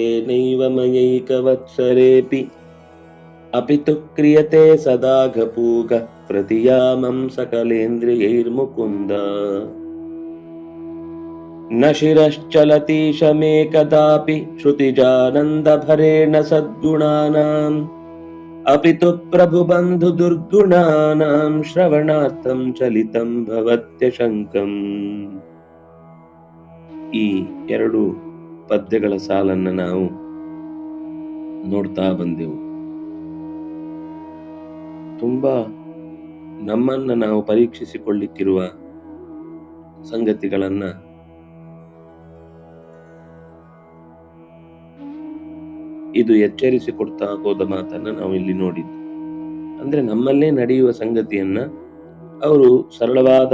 येनैव मयैकवत्सरेऽपि अपि तु क्रियते सदाघपूकः प्रतियामं सकलेन्द्रियैर्मुकुन्द न शिरश्चलतीशमे कदापि श्रुतिजानन्दभरेण सद्गुणानाम् अपि तु प्रभुबन्धुदुर्गुणानां श्रवणार्थं चलितं भवत्यशङ्कम् ई एरडु ಪದ್ಯಗಳ ಸಾಲನ್ನ ನಾವು ನೋಡ್ತಾ ಬಂದೆವು. ತುಂಬಾ ನಮ್ಮನ್ನ ನಾವು ಪರೀಕ್ಷಿಸಿಕೊಳ್ಳಿಕ್ಕಿರುವ ಸಂಗತಿಗಳನ್ನ ಇದು ಎಚ್ಚರಿಸಿಕೊಡ್ತಾ ಹೋದ ಮಾತನ್ನ ನಾವು ಇಲ್ಲಿ ನೋಡಿದ್ದು. ಅಂದ್ರೆ ನಮ್ಮಲ್ಲೇ ನಡೆಯುವ ಸಂಗತಿಯನ್ನ ಅವರು ಸರಳವಾದ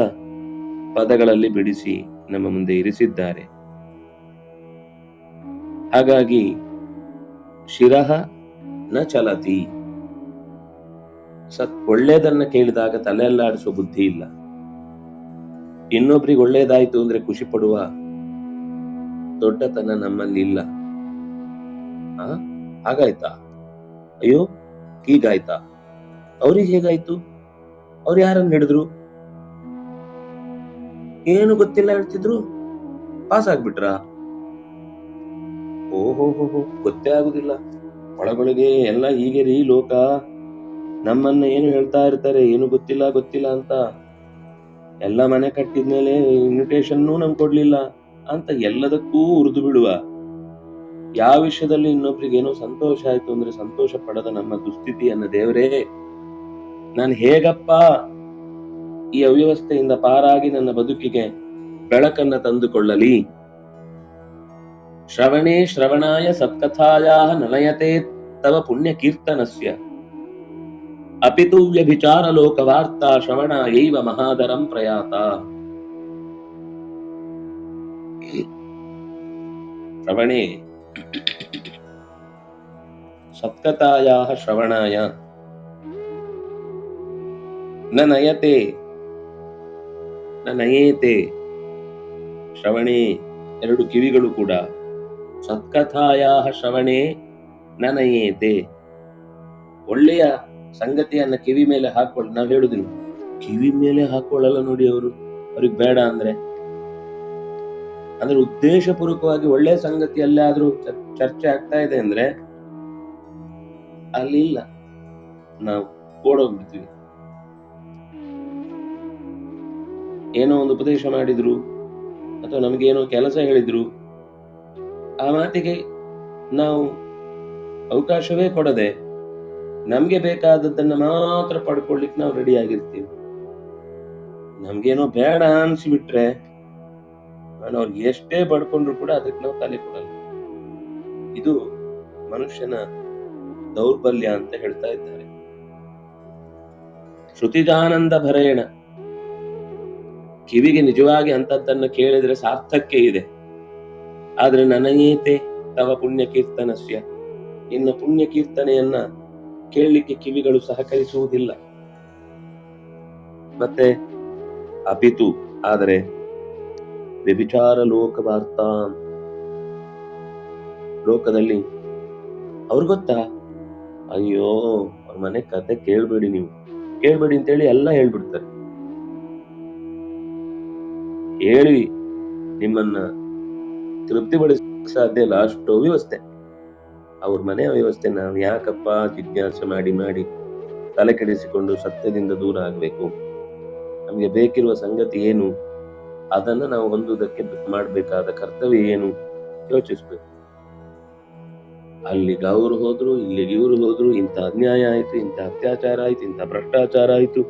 ಪದಗಳಲ್ಲಿ ಬಿಡಿಸಿ ನಮ್ಮ ಮುಂದೆ ಇರಿಸಿದ್ದಾರೆ. ಹಾಗಾಗಿ ಶಿರಹ ನ ಚಲತಿ. ಸತ್ ಒಳ್ಳೇದನ್ನ ಕೇಳಿದಾಗ ತಲೆಯಲ್ಲಾಡಿಸುವ ಬುದ್ಧಿ ಇಲ್ಲ. ಇನ್ನೊಬ್ರಿಗೆ ಒಳ್ಳೇದಾಯ್ತು ಅಂದ್ರೆ ಖುಷಿ ಪಡುವ ದೊಡ್ಡತನ ನಮ್ಮಲ್ಲಿ ಇಲ್ಲ. ಆ? ಹಾಗಾಯ್ತಾ? ಅಯ್ಯೋ, ಹೀಗಾಯ್ತಾ? ಅವ್ರಿಗೆ ಹೇಗಾಯ್ತು? ಅವ್ರು ಯಾರನ್ನ ಹಿಡಿದ್ರು? ಏನು ಗೊತ್ತಿಲ್ಲ ಹೇಳ್ತಿದ್ರು? ಪಾಸ್ ಆಗ್ಬಿಟ್ರಾ ಓಹೋ ಹೋ ಗೊತ್ತೇ ಆಗುದಿಲ್ಲ. ಒಳಗೊಳಗೆ ಎಲ್ಲ ಹೀಗೆ ರೀ ಲೋಕ. ನಮ್ಮನ್ನ ಏನು ಹೇಳ್ತಾ ಇರ್ತಾರೆ, ಏನು ಗೊತ್ತಿಲ್ಲ ಗೊತ್ತಿಲ್ಲ ಅಂತ. ಎಲ್ಲ ಮನೆ ಕಟ್ಟಿದ್ಮೇಲೆ ಇನ್ವಿಟೇಷನ್ನೂ ನಮ್ಗೆ ಕೊಡ್ಲಿಲ್ಲ ಅಂತ ಎಲ್ಲದಕ್ಕೂ ಉರಿದು ಬಿಡುವ. ಯಾವ ವಿಷಯದಲ್ಲಿ ಇನ್ನೊಬ್ರಿಗೆ ಏನೋ ಸಂತೋಷ ಆಯ್ತು ಅಂದ್ರೆ ಸಂತೋಷ ಪಡದ ನಮ್ಮ ದುಸ್ಥಿತಿಯನ್ನ ದೇವರೇ, ನಾನು ಹೇಗಪ್ಪ ಈ ಅವ್ಯವಸ್ಥೆಯಿಂದ ಪಾರಾಗಿ ನನ್ನ ಬದುಕಿಗೆ ಬೆಳಕನ್ನ ತಂದುಕೊಳ್ಳಲಿ? ಶ್ರವಣೇ ಶ್ರವಣಾಯ ಸತ್ಕಥಾಯಾ ನಲಯತೆ ತವ ಪುಣ್ಯ ಕೀರ್ತನಸ್ಯ ಅಪಿತು ವ್ಯಭಿಚಾರ ಲೋಕವಾರ್ತಾ ಶ್ರವಣಾಯೈವ ಮಹಾದರಂ ಪ್ರಯಾತ ಶ್ರವಣೇ ಸತ್ಕಥಾಯಾ ಶ್ರವಣಾಯ ನ ನಯತೆ ನ ನಯೇತೆ ಶ್ರವಣೇ ಎರಡು ಕಿವಿಗಳು ಕೂಡ ಸತ್ಕಥಾಯಾ ಶ್ರವಣೆ ನನಯೇತೆ. ಒಳ್ಳೆಯ ಸಂಗತಿಯನ್ನ ಕಿವಿ ಮೇಲೆ ಹಾಕೊಳ್ಳಿ ನಾವು ಹೇಳುದಿಲ್ಲ. ಕಿವಿ ಮೇಲೆ ಹಾಕೊಳ್ಳಲ್ಲ ನೋಡಿ ಅವರು. ಅವ್ರಿಗೆ ಬೇಡ ಅಂದ್ರೆ. ಅಂದ್ರೆ ಉದ್ದೇಶಪೂರ್ವಕವಾಗಿ ಒಳ್ಳೆಯ ಸಂಗತಿ ಚರ್- ಚರ್ಚೆ ಆಗ್ತಾ ಇದೆ ಅಂದ್ರೆ ಅಲ್ಲಿ ಇಲ್ಲ. ನಾವು ಓಡೋಗ್ಬಿಡ್ತೀವಿ. ಏನೋ ಒಂದು ಉಪದೇಶ ಮಾಡಿದ್ರು ಅಥವಾ ನಮಗೇನೋ ಕೆಲಸ ಹೇಳಿದ್ರು. ಆ ಮಾತಿಗೆ ನಾವು ಅವಕಾಶವೇ ಕೊಡದೆ ನಮ್ಗೆ ಬೇಕಾದದ್ದನ್ನ ಮಾತ್ರ ಪಡ್ಕೊಳ್ಳಿಕ್ಕೆ ನಾವು ರೆಡಿ ಆಗಿರ್ತೀವಿ. ನಮ್ಗೇನೋ ಬೇಡ ಅನ್ಸಿಬಿಟ್ರೆ ನಾನು ಅವ್ರಿಗೆ ಎಷ್ಟೇ ಪಡ್ಕೊಂಡ್ರು ಕೂಡ ಅದಕ್ಕೆ ನಾವು ತಲೆ ಕೊಡಲ್ಲ. ಇದು ಮನುಷ್ಯನ ದೌರ್ಬಲ್ಯ ಅಂತ ಹೇಳ್ತಾ ಇದ್ದಾರೆ. ಶ್ರುತಿಜಾನಂದ ಭರೇಣ ಕಿವಿಗೆ ನಿಜವಾಗಿ ಅಂತದ್ದನ್ನ ಕೇಳಿದ್ರೆ ಸಾರ್ಥಕ್ಕೆ ಇದೆ. ಆದ್ರೆ ನನಗೇತೆ ತವ ಪುಣ್ಯ ಕೀರ್ತನಸ್ಯ ಇನ್ನು ಪುಣ್ಯ ಕೀರ್ತನೆಯನ್ನ ಕೇಳಲಿಕ್ಕೆ ಕಿವಿಗಳು ಸಹಕರಿಸುವುದಿಲ್ಲ. ಮತ್ತೆ ಅಪಿತು ಆದರೆ ವ್ಯಭಿಚಾರ ಲೋಕವಾರ್ತ. ಲೋಕದಲ್ಲಿ ಅವ್ರು ಗೊತ್ತಾ? ಅಯ್ಯೋ, ಅವ್ರ ಮನೆ ಕತೆ ಕೇಳ್ಬೇಡಿ ನೀವು. ಕೇಳ್ಬೇಡಿ ಅಂತೇಳಿ ಎಲ್ಲ ಹೇಳ್ಬಿಡ್ತಾರೆ. ಹೇಳಿ ನಿಮ್ಮನ್ನ ತೃಪ್ತಿಪಡಿಸಕ್ ಸಾಧ್ಯ ಇಲ್ಲ. ಅಷ್ಟು ವ್ಯವಸ್ಥೆ. ಅವ್ರ ಮನೆಯ ವ್ಯವಸ್ಥೆ ನಾವು ಯಾಕಪ್ಪ ಜಿಜ್ಞಾಸೆ ಮಾಡಿ ಮಾಡಿ ತಲೆ ಕೆಡಿಸಿಕೊಂಡು ಸತ್ಯದಿಂದ ದೂರ ಆಗಬೇಕು? ನಮಗೆ ಬೇಕಿರುವ ಸಂಗತಿ ಏನು? ಅದನ್ನ ನಾವು ಹೊಂದುವುದಕ್ಕೆ ಮಾಡಬೇಕಾದ ಕರ್ತವ್ಯ ಏನು? ಯೋಚಿಸ್ಬೇಕು. ಅಲ್ಲಿಗೆ ಅವರು ಹೋದ್ರು, ಇಲ್ಲಿಗೆ ಇವರು ಹೋದ್ರು, ಇಂಥ ಅನ್ಯಾಯ ಆಯ್ತು, ಇಂಥ ಅತ್ಯಾಚಾರ ಆಯ್ತು, ಇಂಥ ಭ್ರಷ್ಟಾಚಾರ ಆಯ್ತು.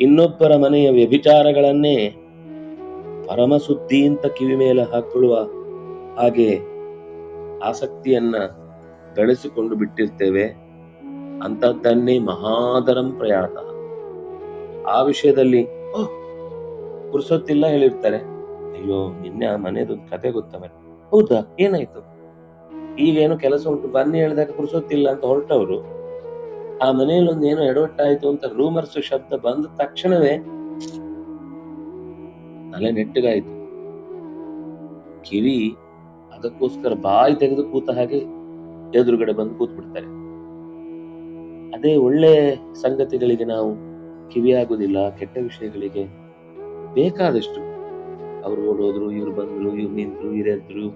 ಇನ್ನೊಬ್ಬರ ಮನೆಯ ವ್ಯಭಿಚಾರಗಳನ್ನೇ ಪರಮ ಸುದ್ದಿ ಅಂತ ಕಿವಿ ಮೇಲೆ ಹಾಕೊಳ್ಳುವ ಹಾಗೆ ಆಸಕ್ತಿಯನ್ನ ಬೆಳೆಸಿಕೊಂಡು ಬಿಟ್ಟಿರ್ತೇವೆ. ಅಂತದ್ದನ್ನೇ ಮಹಾದರಂ ಪ್ರಯಾತ. ಆ ವಿಷಯದಲ್ಲಿ ಪುರುಸೊತ್ತಿಲ್ಲ ಹೇಳಿರ್ತಾರೆ. ಅಯ್ಯೋ, ನಿನ್ನೆ ಆ ಮನೆದೊಂದು ಕತೆ ಗೊತ್ತವ. ಹೌದಾ? ಏನಾಯ್ತು? ಈಗೇನು ಕೆಲಸ ಉಂಟು, ಬನ್ನಿ ಹೇಳಿದಾಗ ಪುರುಸೊತ್ತಿಲ್ಲ ಅಂತ ಹೊರಟವರು. ಆ ಮನೆಯಲ್ಲಿ ಒಂದು ಏನೋ ಎಡವಟ್ಟಾಯ್ತು ಅಂತ ರೂಮರ್ಸ್ ಶಬ್ದ ಬಂದ ತಕ್ಷಣವೇ ತಲೆ ನೆಟ್ಟಗಾಯಿತು. ಕಿವಿ ಅದಕ್ಕೋಸ್ಕರ ಬಾಯಿ ತೆಗೆದು ಕೂತ ಹಾಗೆ ಎದುರುಗಡೆ ಬಂದು ಕೂತ್ ಬಿಡ್ತಾರೆ ಅದೇ ಒಳ್ಳೆ ಸಂಗತಿಗಳಿಗೆ ನಾವು ಕಿವಿಯಾಗುದಿಲ್ಲ ಕೆಟ್ಟ ವಿಷಯಗಳಿಗೆ ಬೇಕಾದಷ್ಟು ಅವರು ಓಡೋದ್ರು, ಇವ್ರು ಬಂದ್ರು, ಇವ್ರು ನಿಂತರು ಇರೆದ್ರು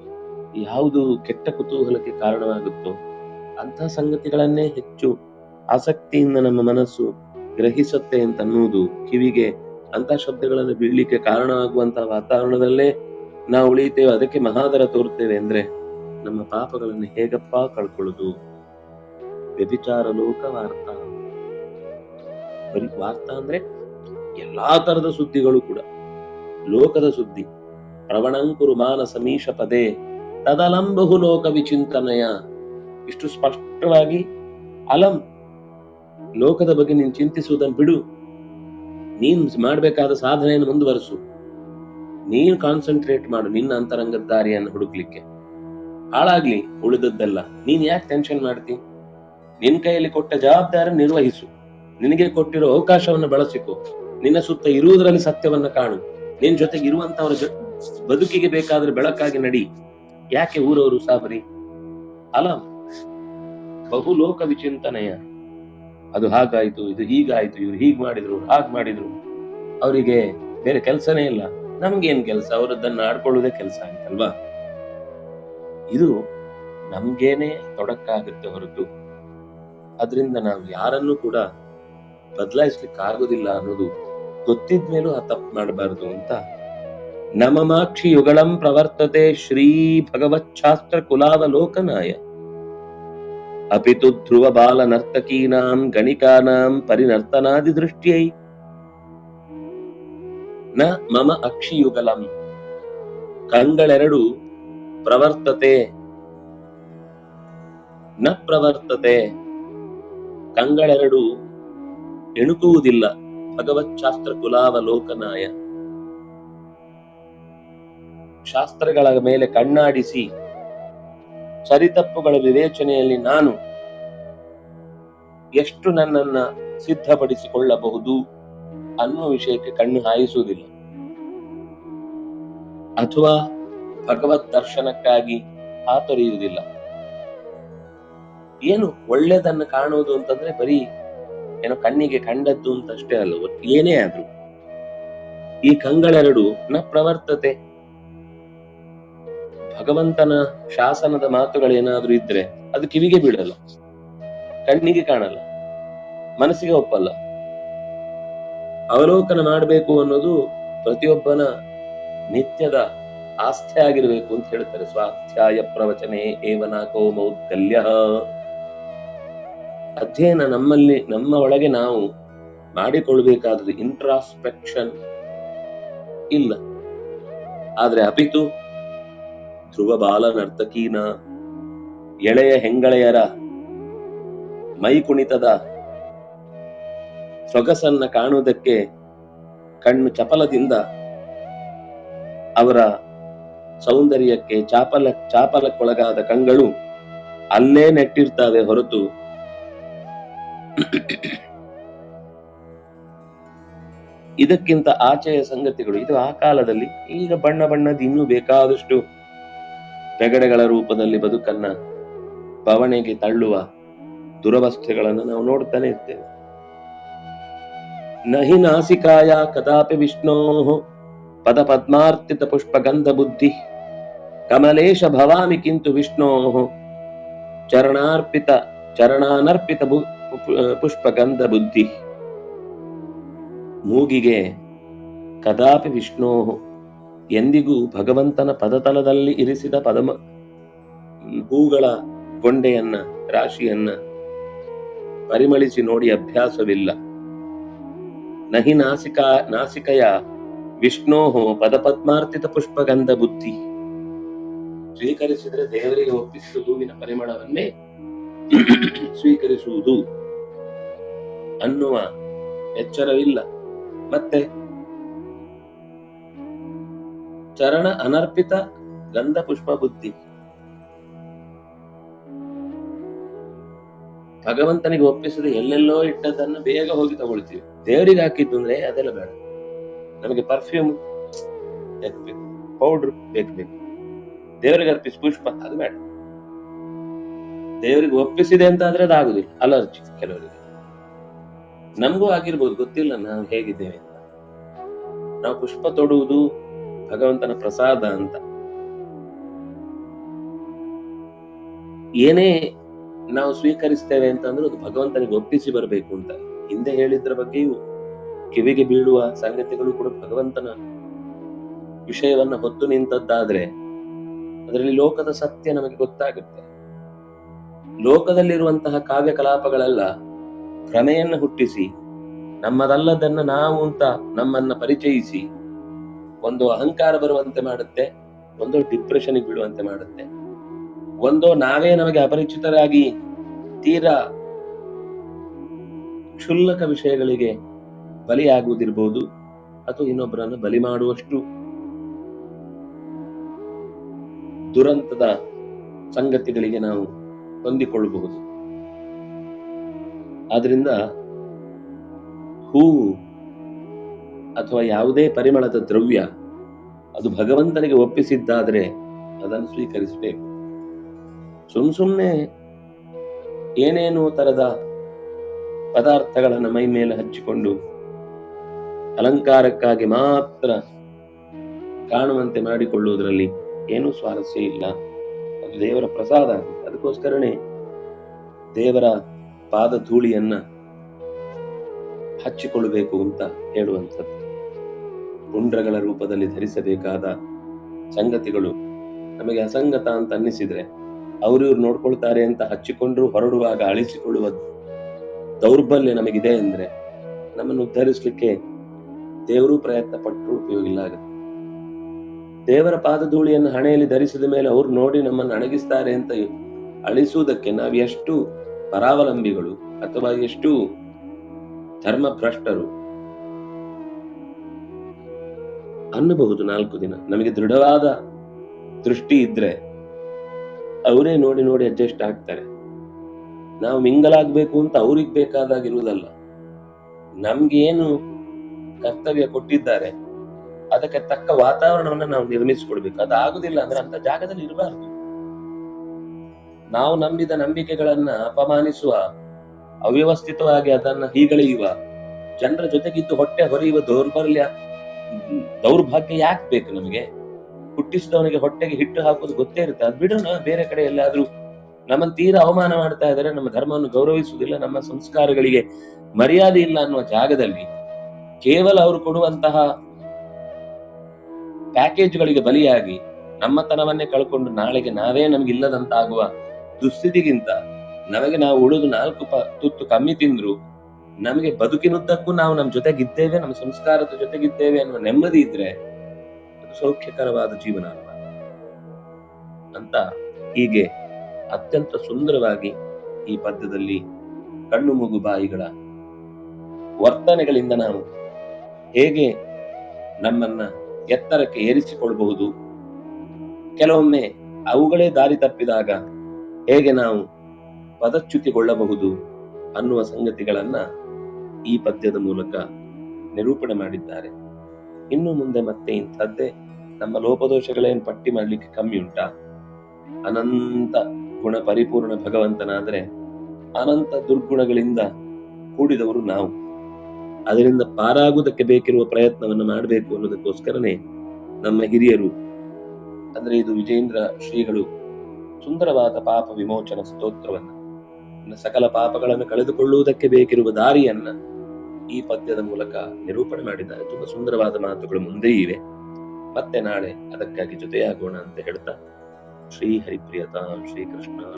ಯಾವುದು ಕೆಟ್ಟ ಕುತೂಹಲಕ್ಕೆ ಕಾರಣವಾಗುತ್ತೋ ಅಂತಹ ಸಂಗತಿಗಳನ್ನೇ ಹೆಚ್ಚು ಆಸಕ್ತಿಯಿಂದ ನಮ್ಮ ಮನಸ್ಸು ಗ್ರಹಿಸುತ್ತೆ ಅಂತ ಅನ್ನುವುದು ಕಿವಿಗೆ ಅಂತ ಶಬ್ದಗಳನ್ನು ಬೀಳ್ಲಿಕ್ಕೆ ಕಾರಣವಾಗುವಂತಹ ವಾತಾವರಣದಲ್ಲೇ ನಾವು ಉಳಿಯುತ್ತೇವೆ. ಅದಕ್ಕೆ ಮಹಾದರ ತೋರುತ್ತೇವೆ ಅಂದ್ರೆ ನಮ್ಮ ಪಾಪಗಳನ್ನು ಹೇಗಪ್ಪ ಕಳ್ಕೊಳ್ಳುದು? ವ್ಯಭಿಚಾರ, ಲೋಕ, ವಾರ್ತಾ. ಬರೀ ವಾರ್ತಾ ಅಂದ್ರೆ ಎಲ್ಲಾ ತರದ ಸುದ್ದಿಗಳು ಕೂಡ. ಲೋಕದ ಸುದ್ದಿ. ಪ್ರವಣಂಕುರು ಮಾನ ಮೀಶ ಪದೇ ತದಲಂಬಹು ಲೋಕ ವಿಚಿಂತನಯ. ಇಷ್ಟು ಸ್ಪಷ್ಟವಾಗಿ ಅಲಂ. ಲೋಕದ ಬಗ್ಗೆ ನೀನ್ ಚಿಂತಿಸುವುದನ್ನು ಬಿಡು. ನೀನ್ ಮಾಡಬೇಕಾದ ಸಾಧನೆಯನ್ನು ಮುಂದುವರಿಸು. ನೀನ್ ಕಾನ್ಸಂಟ್ರೇಟ್ ಮಾಡು ನಿನ್ನ ಅಂತರಂಗದ ದಾರಿಯನ್ನು ಹುಡುಕ್ಲಿಕ್ಕೆ. ಹಾಳಾಗ್ಲಿ, ಉಳಿದದ್ದೆಲ್ಲ. ನೀನ್ ಯಾಕೆ ಟೆನ್ಷನ್ ಮಾಡ್ತಿ? ನಿನ್ ಕೈಯಲ್ಲಿ ಕೊಟ್ಟ ಜವಾಬ್ದಾರಿ ನಿರ್ವಹಿಸು. ನಿನಗೆ ಕೊಟ್ಟಿರೋ ಅವಕಾಶವನ್ನು ಬಳಸಿಕೊ. ನಿನ್ನ ಸುತ್ತ ಇರುವುದರಲ್ಲಿ ಸತ್ಯವನ್ನ ಕಾಣು. ನಿನ್ ಜೊತೆಗೆ ಇರುವಂತವರ ಬದುಕಿಗೆ ಬೇಕಾದ್ರೆ ಬೆಳಕಾಗಿ ನಡಿ. ಯಾಕೆ ಊರವರು ಸಾಬರಿ? ಅಲ ಬಹು ಲೋಕ ವಿಚಿಂತನೆಯ. ಅದು ಹಾಗಾಯ್ತು, ಇದು ಹೀಗಾಯ್ತು, ಇವ್ರು ಹೀಗ್ ಮಾಡಿದ್ರು, ಹಾಗೆ ಮಾಡಿದ್ರು. ಅವರಿಗೆ ಬೇರೆ ಕೆಲಸನೇ ಇಲ್ಲ. ನಮ್ಗೇನ್ ಕೆಲಸ? ಅವರದ್ದನ್ನ ಆಡ್ಕೊಳ್ಳುವುದೇ ಕೆಲಸ ಆಯ್ತಲ್ವಾ? ಇದು ನಮ್ಗೇನೆ ತೊಡಕಾಗುತ್ತೆ ಹೊರತು. ಅದರಿಂದ ನಾವು ಯಾರನ್ನು ಕೂಡ ಬದಲಾಯಿಸ್ಲಿಕ್ಕೆ ಆಗೋದಿಲ್ಲ ಅನ್ನೋದು ಗೊತ್ತಿದ್ಮೇಲೂ ಆ ತಪ್ಪು ಮಾಡಬಾರದು ಅಂತ ನಮಮಾಕ್ಷಿ ಯುಗಳಂ ಪ್ರವರ್ತತೆ ಶ್ರೀ ಭಗವಚ್ಛಾಸ್ತ್ರ ಕುಲಾವಲೋಕನಾಯ. ಬಾಲ ನರ್ತಕೀನಾಂ ಗಣಿಕಾನಾಂ ಪರಿನರ್ತನಾದಿ ದೃಷ್ಟ್ಯೈ ನ ಮಮ ಅಕ್ಷಿಯುಗಲಂ ಕಂಗಳೆರಡು ಪ್ರವರ್ತತೆ ನ ಪ್ರವರ್ತತೆ ಕಂಗಳೆರಡು ಎಣುಕುವುದಿಲ್ಲ ಭಗವಚ್ಛಾಸ್ತ್ರ ಕುಲಾವಲೋಕನಾಯ ಶಾಸ್ತ್ರಗಳ ಮೇಲೆ ಕಣ್ಣಾಡಿಸಿ। ಸರಿತಪ್ಪುಗಳ ವಿವೇಚನೆಯಲ್ಲಿ ನಾನು ಎಷ್ಟು ನನ್ನನ್ನ ಸಿದ್ಧಪಡಿಸಿಕೊಳ್ಳಬಹುದು ಅನ್ನುವ ವಿಷಯಕ್ಕೆ ಕಣ್ಣು ಹಾಯಿಸುವುದಿಲ್ಲ. ಅಥವಾ ಭಗವತ್ ದರ್ಶನಕ್ಕಾಗಿ ಹಾತೊರೆಯುವುದಿಲ್ಲ. ಏನು ಒಳ್ಳೆಯದನ್ನು ಕಾಣುವುದು ಅಂತಂದ್ರೆ ಬರೀ ಏನೋ ಕಣ್ಣಿಗೆ ಕಂಡದ್ದು ಅಂತ ಅಷ್ಟೇ ಅಲ್ಲ ಏನೇ ಆದ್ರೂ. ಈ ಕಂಗಳೆರಡು ನ ಪ್ರವರ್ತತೆ. ಭಗವಂತನ ಶಾಸನದ ಮಾತುಗಳೇನಾದ್ರೂ ಇದ್ರೆ ಅದು ಕಿವಿಗೆ ಬೀಳಲ್ಲ, ಕಣ್ಣಿಗೆ ಕಾಣಲ್ಲ, ಮನಸ್ಸಿಗೆ ಒಪ್ಪಲ್ಲ. ಅವಲೋಕನ ಮಾಡಬೇಕು ಅನ್ನೋದು ಪ್ರತಿಯೊಬ್ಬನ ನಿತ್ಯದ ಆಸ್ಥೆ ಆಗಿರಬೇಕು ಅಂತ ಹೇಳ್ತಾರೆ. ಸ್ವಾಧ್ಯಾಯ ಪ್ರವಚನೆ ಏವನಾಕೋ ಮೌದ್ಗಲ್ಯ ಅಧ್ಯಯನ ನಮ್ಮಲ್ಲಿ, ನಮ್ಮ ಒಳಗೆ ನಾವು ಮಾಡಿಕೊಳ್ಬೇಕಾದ್ರೆ ಇಂಟ್ರಾಸ್ಪೆಕ್ಷನ್ ಇಲ್ಲ. ಆದ್ರೆ ಅಪಿತು ಧ್ರುವ ಬಾಲ ನರ್ತಕೀನ ಎಳೆಯ ಹೆಂಗಳೆಯರ ಮೈ ಕುಣಿತದ ಸೊಗಸನ್ನ ಕಾಣುವುದಕ್ಕೆ ಕಣ್ಣು ಚಪಲದಿಂದ ಅವರ ಸೌಂದರ್ಯಕ್ಕೆ ಚಾಪಲ ಚಾಪಲಕ್ಕೊಳಗಾದ ಕಂಗಳು ಅಲ್ಲೇ ನೆಟ್ಟಿರ್ತವೆ ಹೊರತು ಇದಕ್ಕಿಂತ ಆಚೆಯ ಸಂಗತಿಗಳು ಇದು ಆ ಕಾಲದಲ್ಲಿ ಈಗ ಬಣ್ಣ ಬಣ್ಣದ ಇನ್ನೂ ಬೇಕಾದಷ್ಟು ಪೆಗಡೆಗಳ ರೂಪದಲ್ಲಿ ಬದುಕನ್ನ ಬವಣೆಗೆ ತಳ್ಳುವ ದುರವಸ್ಥೆಗಳನ್ನು ನಾವು ನೋಡ್ತಾನೆ ಇರ್ತೇವೆ. ನಹಿ ನಾಸಿಕಾಯ ಕದಾಪಿ ವಿಷ್ಣೋ ಪದ ಪದ್ಮಾರ್ಚಿತ ಪುಷ್ಪಗಂಧ ಬುದ್ಧಿ ಕಮಲೇಶ ಭವಾಮಿ ಕಿಂತು ವಿಷ್ಣೋ ಚರಣಾರ್ಪಿತ ಚರಣಾನರ್ಪಿತ ಪುಷ್ಪಗಂಧ ಬುದ್ಧಿ ಮೂಗಿಗೆ ಕದಾಪಿ ವಿಷ್ಣೋ ಎಂದಿಗೂ ಭಗವಂತನ ಪದತಲದಲ್ಲಿ ಇರಿಸಿದ ಪದಮ ಹೂಗಳ ಗೊಂಡೆಯನ್ನ, ರಾಶಿಯನ್ನ ಪರಿಮಳಿಸಿ ನೋಡಿ ಅಭ್ಯಾಸವಿಲ್ಲ. ನಹಿ ನಾಸಿಕ, ನಾಸಿಕಯ ವಿಷ್ಣೋಹೋ ಪದಪದ್ಮಾರ್ಥಿತ ಪುಷ್ಪಗಂಧ ಬುದ್ಧಿ. ಸ್ವೀಕರಿಸಿದ್ರೆ ದೇವರಿಗೆ ಒಪ್ಪಿಸಿದ ಹೂವಿನ ಪರಿಮಳವನ್ನೇ ಸ್ವೀಕರಿಸುವುದು ಅನ್ನುವ ಎಚ್ಚರವಿಲ್ಲ. ಮತ್ತೆ ಚರಣ ಅನರ್ಪಿತ ಗಂಧ ಪುಷ್ಪ ಬುದ್ಧಿ ಭಗವಂತನಿಗೆ ಒಪ್ಪಿಸದೆ ಎಲ್ಲೆಲ್ಲೋ ಇಟ್ಟದನ್ನು ಬೇಗ ಹೋಗಿ ತಗೊಳ್ತೀವಿ. ದೇವರಿಗೆ ಹಾಕಿದ್ದು ಅಂದ್ರೆ ಅದೆಲ್ಲ ಬೇಡ. ನಮಗೆ ಪರ್ಫ್ಯೂಮ್ ಬೇಕು ಬೇಕು ಪೌಡ್ರ್ ಬೇಕು ಬೇಕು ದೇವರಿಗೆ ಅರ್ಪಿಸಿ ಪುಷ್ಪ, ಅದು ಬೇಡ. ದೇವರಿಗೆ ಒಪ್ಪಿಸಿದೆ ಅಂತ ಆದ್ರೆ ಅದು ಆಗುದಿಲ್ಲ ಅಲರ್ಜಿ ಕೆಲವರಿಗೆ. ನಮಗೂ ಆಗಿರ್ಬೋದು, ಗೊತ್ತಿಲ್ಲ ನಾವು ಹೇಗಿದ್ದೇವೆ ನಾವು ಪುಷ್ಪ ತೊಡುವುದು ಭಗವಂತನ ಪ್ರಸಾದ ಅಂತ. ಏನೇ ನಾವು ಸ್ವೀಕರಿಸ್ತೇವೆ ಅಂತಂದ್ರೆ ಅದು ಭಗವಂತನಿಗೆ ಒಪ್ಪಿಸಿ ಬರಬೇಕು ಅಂತ. ಹಿಂದೆ ಹೇಳಿದ್ರ ಬಗ್ಗೆಯೂ ಕಿವಿಗೆ ಬೀಳುವ ಸಂಗತಿಗಳು ಕೂಡ ಭಗವಂತನ ವಿಷಯವನ್ನ ಹೊತ್ತು ನಿಂತದ್ದಾದ್ರೆ ಅದರಲ್ಲಿ ಲೋಕದ ಸತ್ಯ ನಮಗೆ ಗೊತ್ತಾಗುತ್ತೆ. ಲೋಕದಲ್ಲಿರುವಂತಹ ಕಾವ್ಯ ಕಲಾಪಗಳೆಲ್ಲ ಭ್ರಮೆಯನ್ನ ಹುಟ್ಟಿಸಿ, ನಮ್ಮದಲ್ಲದನ್ನ ನಾವು ಅಂತ ನಮ್ಮನ್ನ ಪರಿಚಯಿಸಿ ಒಂದು ಅಹಂಕಾರ ಬರುವಂತೆ ಮಾಡುತ್ತೆ, ಒಂದು ಡಿಪ್ರೆಷನ್ ಬೀಳುವಂತೆ ಮಾಡುತ್ತೆ. ಒಂದು ನಾವೇ ನಮಗೆ ಅಪರಿಚಿತರಾಗಿ ತೀರಾ ಕ್ಷುಲ್ಲಕ ವಿಷಯಗಳಿಗೆ ಬಲಿಯಾಗುವುದಿರ್ಬೋದು ಅಥವಾ ಇನ್ನೊಬ್ಬರನ್ನು ಬಲಿ ಮಾಡುವಷ್ಟು ದುರಂತದ ಸಂಗತಿಗಳಿಗೆ ನಾವು ಹೊಂದಿಕೊಳ್ಳಬಹುದು. ಆದ್ರಿಂದ ಹೂವು ಅಥವಾ ಯಾವುದೇ ಪರಿಮಳದ ದ್ರವ್ಯ ಅದು ಭಗವಂತನಿಗೆ ಒಪ್ಪಿಸಿದ್ದಾದರೆ ಅದನ್ನು ಸ್ವೀಕರಿಸಬೇಕು. ಸುಮ್ ಸುಮ್ಮನೆ ಏನೇನೋ ತರದ ಪದಾರ್ಥಗಳನ್ನು ಮೈ ಮೇಲೆ ಹಚ್ಚಿಕೊಂಡು ಅಲಂಕಾರಕ್ಕಾಗಿ ಮಾತ್ರ ಕಾಣುವಂತೆ ಮಾಡಿಕೊಳ್ಳುವುದರಲ್ಲಿ ಏನೂ ಸ್ವಾರಸ್ಯ ಇಲ್ಲ. ಅದು ದೇವರ ಪ್ರಸಾದ. ಅದಕ್ಕೋಸ್ಕರನೇ ದೇವರ ಪಾದ ಧೂಳಿಯನ್ನ ಹಚ್ಚಿಕೊಳ್ಳಬೇಕು ಅಂತ ಹೇಳುವಂಥದ್ದು. ಪುಂಡ್ರಗಳ ರೂಪದಲ್ಲಿ ಧರಿಸಬೇಕಾದ ಸಂಗತಿಗಳು. ನಮಗೆ ಅಸಂಗತ ಅಂತ ಅನ್ನಿಸಿದ್ರೆ ಅವರು ಇವ್ರು ನೋಡ್ಕೊಳ್ತಾರೆ ಅಂತ ಹಚ್ಚಿಕೊಂಡ್ರು, ಹೊರಡುವಾಗ ಅಳಿಸಿಕೊಳ್ಳುವ ದೌರ್ಬಲ್ಯ ನಮಗಿದೆ ಅಂದ್ರೆ ನಮ್ಮನ್ನು ಉದ್ಧರಿಸಲಿಕ್ಕೆ ದೇವರು ಪ್ರಯತ್ನ ಪಟ್ಟರು ಉಪಯೋಗ ಇಲ್ಲ ಆಗುತ್ತೆ. ದೇವರ ಪಾದಧೂಳಿಯನ್ನು ಹಣೆಯಲ್ಲಿ ಧರಿಸಿದ ಮೇಲೆ ಅವ್ರು ನೋಡಿ ನಮ್ಮನ್ನು ಅಣಗಿಸ್ತಾರೆ ಅಂತ ಅಳಿಸುವುದಕ್ಕೆ ನಾವು ಎಷ್ಟು ಪರಾವಲಂಬಿಗಳು ಅಥವಾ ಎಷ್ಟು ಧರ್ಮಭ್ರಷ್ಟರು ಅನ್ನಬಹುದು ನಾಲ್ಕು ದಿನ. ನಮಗೆ ದೃಢವಾದ ದೃಷ್ಟಿ ಇದ್ರೆ ಅವರೇ ನೋಡಿ ನೋಡಿ ಅಡ್ಜಸ್ಟ್ ಆಗ್ತಾರೆ. ನಾವು ಮಿಂಗಲಾಗಬೇಕು ಅಂತ ಅವ್ರಿಗೆ ಬೇಕಾದಾಗಿರುವುದಲ್ಲ ನಮ್ಗೆ ಏನು ಕರ್ತವ್ಯ ಕೊಟ್ಟಿದ್ದಾರೆ, ಅದಕ್ಕೆ ತಕ್ಕ ವಾತಾವರಣವನ್ನ ನಾವು ನಿರ್ಮಿಸಿಕೊಡ್ಬೇಕು. ಅದು ಆಗುದಿಲ್ಲ ಅಂದ್ರೆ ಅಂತ ಜಾಗದಲ್ಲಿ ಇರಬಾರ್ದು. ನಾವು ನಂಬಿದ ನಂಬಿಕೆಗಳನ್ನ ಅಪಮಾನಿಸುವ, ಅವ್ಯವಸ್ಥಿತವಾಗಿ ಅದನ್ನ ಹೀಗಳೆಯುವ, ಜನರ ಜೊತೆಗಿದ್ದು ಹೊಟ್ಟೆ ಹೊರೆಯುವ ದೌರ್ಬಲ್ಯ ದೌರ್ಭಾಗ್ಯ ಯಾಕೆ ಬೇಕು ನಮಗೆ? ಹುಟ್ಟಿಸಿದವನಿಗೆ ಹೊಟ್ಟೆಗೆ ಹಿಟ್ಟು ಹಾಕೋದು ಗೊತ್ತೇ ಇರುತ್ತೆ. ಅದು ಬಿಡೋಣ ಬೇರೆ ಕಡೆ ಎಲ್ಲಾದ್ರೂ ನಮ್ಮನ್ನು ತೀರಾ ಅವಮಾನ ಮಾಡ್ತಾ ಇದ್ದಾರೆ ನಮ್ಮ ಧರ್ಮವನ್ನು ಗೌರವಿಸುವುದಿಲ್ಲ, ನಮ್ಮ ಸಂಸ್ಕಾರಗಳಿಗೆ ಮರ್ಯಾದೆ ಇಲ್ಲ ಅನ್ನುವ ಜಾಗದಲ್ಲಿ ಕೇವಲ ಅವರು ಕೊಡುವಂತಹ ಪ್ಯಾಕೇಜ್ಗಳಿಗೆ ಬಲಿಯಾಗಿ ನಮ್ಮತನವನ್ನೇ ಕಳ್ಕೊಂಡು ನಾಳೆಗೆ ನಾವೇ ನಮ್ಗೆ ಇಲ್ಲದಂತಾಗುವ ದುಸ್ಥಿತಿಗಿಂತ ನಮಗೆ ನಾವು ಉಳಿದು ನಾಲ್ಕು ತುತ್ತು ಕಮ್ಮಿ ತಿಂದ್ರು ನಮಗೆ ಬದುಕಿನುದ್ದಕ್ಕೂ ನಾವು ನಮ್ಮ ಜೊತೆಗಿದ್ದೇವೆ, ನಮ್ಮ ಸಂಸ್ಕಾರದ ಜೊತೆಗಿದ್ದೇವೆ ಅನ್ನುವ ನೆಮ್ಮದಿ ಇದ್ರೆ ಅದು ಸೌಖ್ಯಕರವಾದ ಜೀವನ ಅಲ್ವಾ? ಅಂತ ಹೀಗೆ ಅತ್ಯಂತ ಸುಂದರವಾಗಿ ಈ ಪದ್ಯದಲ್ಲಿ ಕಣ್ಣು ಮೂಗು ಬಾಯಿಗಳ ವರ್ತನೆಗಳಿಂದ ನಾವು ಹೇಗೆ ನಮ್ಮನ್ನ ಎತ್ತರಕ್ಕೆ ಏರಿಸಿಕೊಳ್ಳಬಹುದು. ಕೆಲವೊಮ್ಮೆ ಅವುಗಳೇ ದಾರಿ ತಪ್ಪಿದಾಗ ಹೇಗೆ ನಾವು ಪದಚ್ಯುತಿಗೊಳ್ಳಬಹುದು ಅನ್ನುವ ಸಂಗತಿಗಳನ್ನ ಈ ಪದ್ಯದ ಮೂಲಕ ನಿರೂಪಣೆ ಮಾಡಿದ್ದಾರೆ. ಇನ್ನು ಮುಂದೆ ಮತ್ತೆ ಇಂಥದ್ದೇ ನಮ್ಮ ಲೋಪದೋಷಗಳೇನು ಪಟ್ಟಿ ಮಾಡಲಿಕ್ಕೆ ಕಮ್ಮಿ ಉಂಟಾ? ಅನಂತ ಗುಣ ಪರಿಪೂರ್ಣ ಭಗವಂತನಾದರೆ ಅನಂತ ದುರ್ಗುಣಗಳಿಂದ ಕೂಡಿದವರು ನಾವು. ಅದರಿಂದ ಪಾರಾಗುವುದಕ್ಕೆ ಬೇಕಿರುವ ಪ್ರಯತ್ನವನ್ನು ಮಾಡಬೇಕು ಅನ್ನೋದಕ್ಕೋಸ್ಕರನೇ ನಮ್ಮ ಹಿರಿಯರು, ಅಂದ್ರೆ ಇದು ವಿಜೇಂದ್ರ ಶ್ರೀಗಳು ಸುಂದರವಾದ ಪಾಪ ವಿಮೋಚನ ಸ್ತೋತ್ರವನ್ನು ಸಕಲ ಪಾಪಗಳನ್ನು ಕಳೆದುಕೊಳ್ಳುವುದಕ್ಕೆ ಬೇಕಿರುವ ದಾರಿಯನ್ನ ಈ ಪದ್ಯದ ಮೂಲಕ ನಿರೂಪಣೆ ಮಾಡಿದ್ದಾರೆ ತುಂಬಾ ಸುಂದರವಾದ ಮಾತುಗಳು ಮುಂದೆ ಇವೆ. ಮತ್ತೆ ನಾಳೆ ಅದಕ್ಕಾಗಿ ಜೊತೆಯಾಗೋಣ ಅಂತ ಹೇಳ್ತಾ ಶ್ರೀ ಹರಿಪ್ರಿಯತಾಂ ಶ್ರೀಕೃಷ್ಣ.